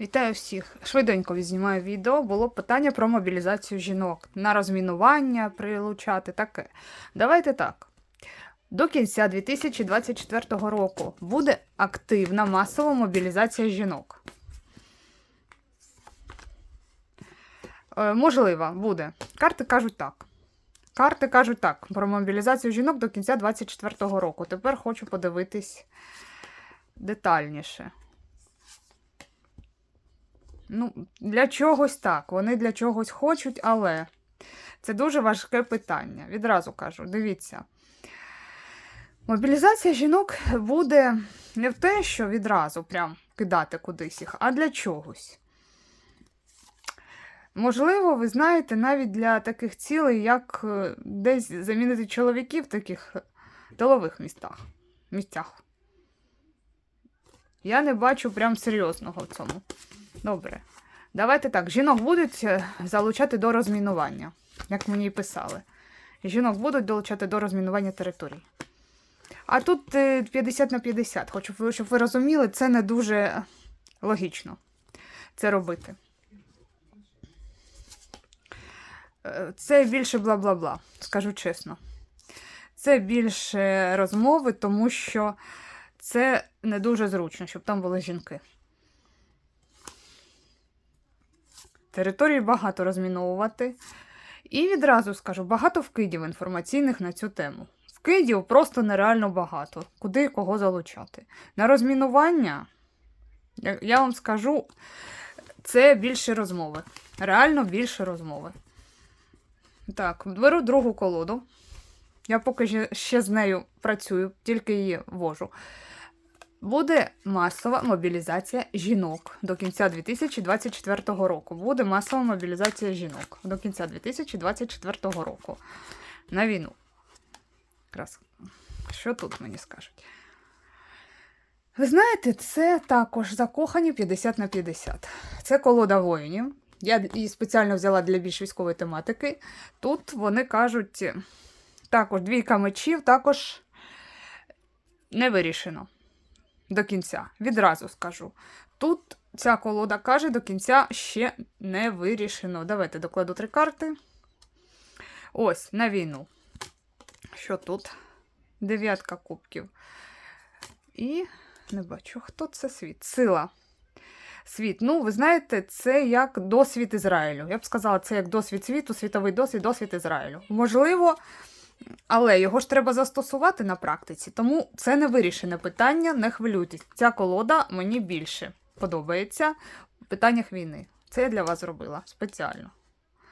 Вітаю всіх. Швиденько відзнімаю відео. Було питання про мобілізацію жінок на розмінування прилучати. Таке. Давайте так. До кінця 2024 року буде активна масова мобілізація жінок. Е, можливо, буде. Карти кажуть так. Карти кажуть так про мобілізацію жінок до кінця 2024 року. Тепер хочу подивитись детальніше. Ну, для чогось так. Вони для чогось хочуть, але це дуже важке питання. Відразу кажу, дивіться. Мобілізація жінок буде не в те, що відразу прям кидати кудись їх, а для чогось. Можливо, ви знаєте, навіть для таких цілей, як е, десь замінити чоловіків в таких тилових містах. місцях. Я не бачу прям серйозного в цьому. Добре. Давайте так. Жінок будуть е, залучати до розмінування, як мені і писали. Жінок будуть долучати до розмінування територій. А тут е, 50 на 50. Хочу, щоб ви розуміли, це не дуже логічно це робити. Е, Це більше бла-бла-бла, скажу чесно. Це більше розмови, тому що це не дуже зручно, щоб там були жінки. Території багато розміновувати. І відразу скажу, багато вкидів інформаційних на цю тему. Вкидів просто нереально багато. Куди і кого залучати. На розмінування, я- вам скажу, це більше розмови. Реально більше розмови. Так, беру другу колоду. Я поки ще з нею працюю, тільки її вожу. Буде масова мобілізація жінок до кінця 2024 року. Буде масова мобілізація жінок до кінця 2024 року. На війну. Якраз. Що тут мені скажуть? Ви знаєте, це також закохані 50 на 50. Це колода воїнів. Я її спеціально взяла для більш військової тематики. Тут вони кажуть, також двійка мечів, також не вирішено до кінця. Відразу скажу. Тут ця колода каже, до кінця ще не вирішено. Давайте докладу три карти. Ось, на війну. Що тут? Дев'ятка кубків. І не бачу, хто це світ. Сила. Світ. Ну, ви знаєте, це як досвід Ізраїлю. Я б сказала, це як досвід світу, світовий досвід, досвід Ізраїлю. Можливо, але його ж треба застосувати на практиці, тому це не вирішене питання, не хвилюйтесь. Ця колода мені більше подобається в питаннях війни. Це я для вас зробила спеціально.